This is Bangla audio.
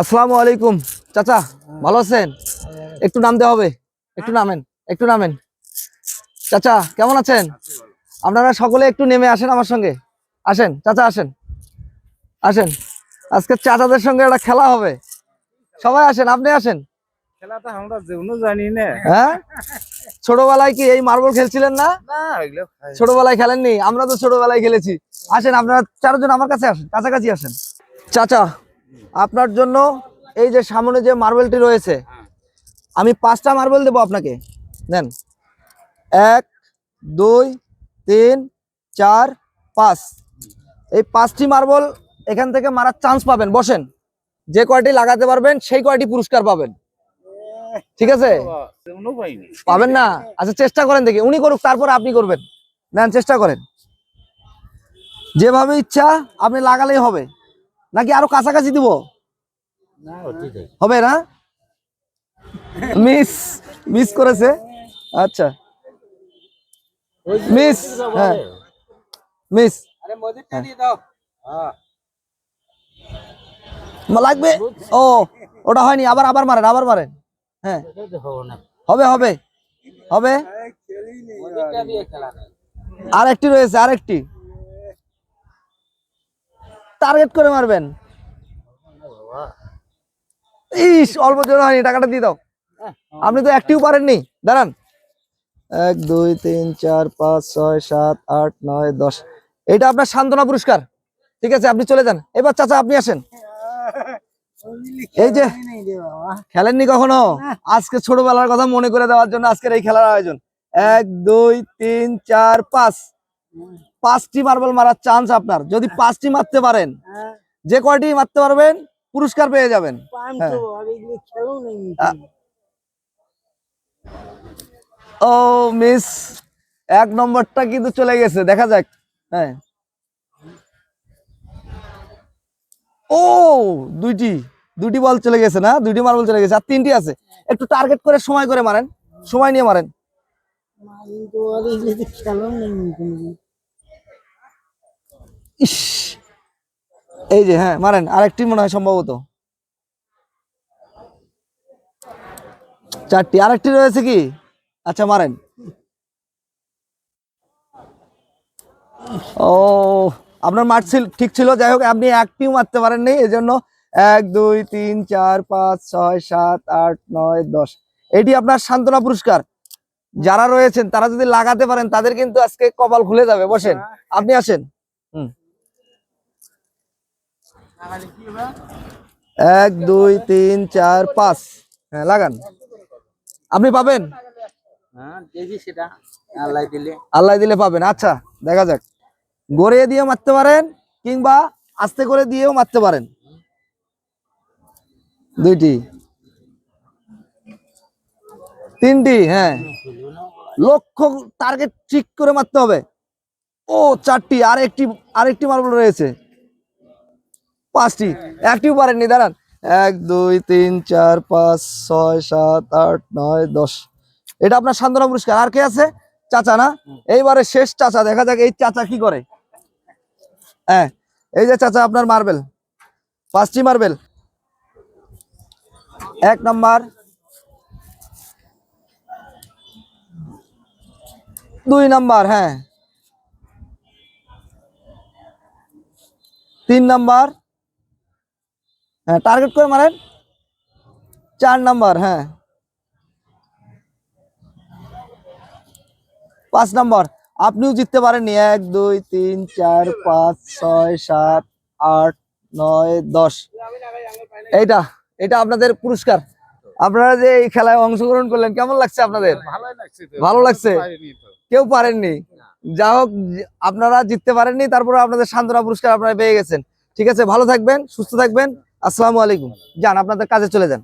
আসসালামু আলাইকুম। চাচা ভালো আছেন? একটু নামতে হবে। একটু নামেন একটু নামেন। চাচা কেমন আছেন? আপনারা সকলে একটু নেমে আসেন আমার সঙ্গে। আসেন চাচা আসেন। আসেন। আজকে চাচাদের সঙ্গে একটা খেলা হবে। সবাই আসেন আপনি আসেন। খেলাটা আমরা যেমনও জানি না। হ্যাঁ? ছোটবেলায় কি এই মার্বল খেলছিলেন না? ছোটবেলায় খেলেননি? আমরা তো ছোটবেলায় খেলেছি। আসেন আপনারা চারজন আমার কাছে আসেন কাছাকাছি আসেন। চাচা আপনার জন্য এই যে সামনে যে মার্বেলটি রয়েছে, আমি পাঁচটা মার্বেল দেবো আপনাকে। নেন। এক, দুই, তিন, চার, পাঁচ। এই পাঁচটি মার্বেল এখান থেকে মারার চান্স পাবেন। বসেন। যে কয়টি লাগাতে পারবেন, সেই কয়টি পুরস্কার পাবেন। ঠিক আছে? পাবেন না? আচ্ছা চেষ্টা করেন দেখি। উনি করুক, তারপর আপনি করবেন। নেন, চেষ্টা করেন। যেভাবে ইচ্ছা আপনি লাগালেই হবে। নাকি আরও কাছাকাছি দিব? হবে না? মিস মিস করেছে। আচ্ছা। মিস হ্যাঁ। মিস। আরে মদিরটা দিয়ে দাও। হ্যাঁ। লাগবে? ও ওটা হয়নি। আবার আবার মারেন আবার মারেন। হ্যাঁ। হবে হবে হবে। মদিরটা দিয়ে খেলা নেই। আর একটি রয়েছে আর একটি টার্গেট করে মারবেন। ইস, অল্প জোর হয়নি, টাকাটা দিয়ে দাও। আপনি তো একটিও পারেননি। দাঁড়ান। এক, দুই, তিন, চার, পাঁচ, ছয়, সাত, আট, নয়, দশ। এটা আপনার সান্ত্বনা পুরস্কার। ঠিক আছে, আপনি চলে যান। এবার চাচা, আপনি আসেন। এই যে, খেলেননি কখনো? আজকে ছোটবেলার কথা মনে করে দেওয়ার জন্য আজকের এই খেলার আয়োজন। এক, দুই, তিন, চার, পাঁচ। পাঁচটি মার্বেল মারার চান্স আপনার। যদি পাঁচটি মারতে পারেন যে কয়টি মারতে পারবেন পুরস্কার পেয়ে যাবেন। হ্যাঁ। ও মিস এক নম্বরটা কিন্তু চলে গেছে দেখা যাক। হ্যাঁ। ও দুইটি দুটি বল চলে গেছে না? দুইটি মার্বল চলে গেছে আর তিনটি আছে। একটু টার্গেট করে সময় করে মারেন সময় নিয়ে মারেন। ইস। এই যে হ্যাঁ মারেন, আরেকটি মনে হয় সম্ভবত। চারটি, আরেকটি রয়েছে কি? আচ্ছা মারেন। ও, আপনার মাঠ ঠিক ছিল, যাই হোক, আপনি একটিও মারতে পারেননি এই জন্য এক, দুই, তিন, চার, পাঁচ, ছয়, সাত, আট, নয়, দশ। এটি আপনার সান্ত্বনা পুরস্কার। যারা রয়েছেন, তারা যদি লাগাতে পারেন, তাদের কিন্তু আজকে কপাল খুলে যাবে। বসেন, আপনি আসেন। হুম। এক দুই তিন চার পাঁচ। হ্যাঁ লাগান। আপনি পাবেন। হ্যাঁ আল্লাহ দিলে। পাবেন। আচ্ছা দেখা যাক। গড়িয়ে দিয়ে মারতে পারেন কিংবা আস্তে করে দিয়েও মারতে পারেন। দুইটি। তিনটি হ্যাঁ। লক্ষ্য টার্গেট ঠিক করে মারতে হবে। ও চারটি। আর একটি আরেকটি মার্বল রয়েছে। পাঁচটি। একটিও পারেননি, দাঁড়ান। এক, দুই, তিন, চার, পাঁচ, ছয়, সাত, আট, নয়, দশ। এটা আপনার সান্ত্বনা পুরস্কার। আর কে আছে? চাচা, না? এইবারে শেষ চাচা। দেখা যাক এই চাচা কি করে। হ্যাঁ এই যে চাচা, আপনার মার্বেল। পাঁচটি মার্বেল। এক নাম্বার। দুই নাম্বার হ্যাঁ। তিন নাম্বার। হ্যাঁ টার্গেট করে মারেন। চার নাম্বার হ্যাঁ। পাঁচ নাম্বার আপনিও জিততে পারেননি। এক দুই তিন চার পাঁচ ছয় সাত আট নয় দশ। এইটা এটা আপনাদের পুরস্কার। আপনারা যে এই খেলায় অংশগ্রহণ করলেন কেমন লাগছে আপনাদের? ভালো লাগছে? কেউ পারেননি? যা হোক আপনারা জিততে পারেননি তারপরে আপনাদের সান্ত্বনা পুরস্কার আপনারা পেয়ে গেছেন। ঠিক আছে ভালো থাকবেন সুস্থ থাকবেন। আসসালামু আলাইকুম। যান আপনাদের কাজে চলে যান।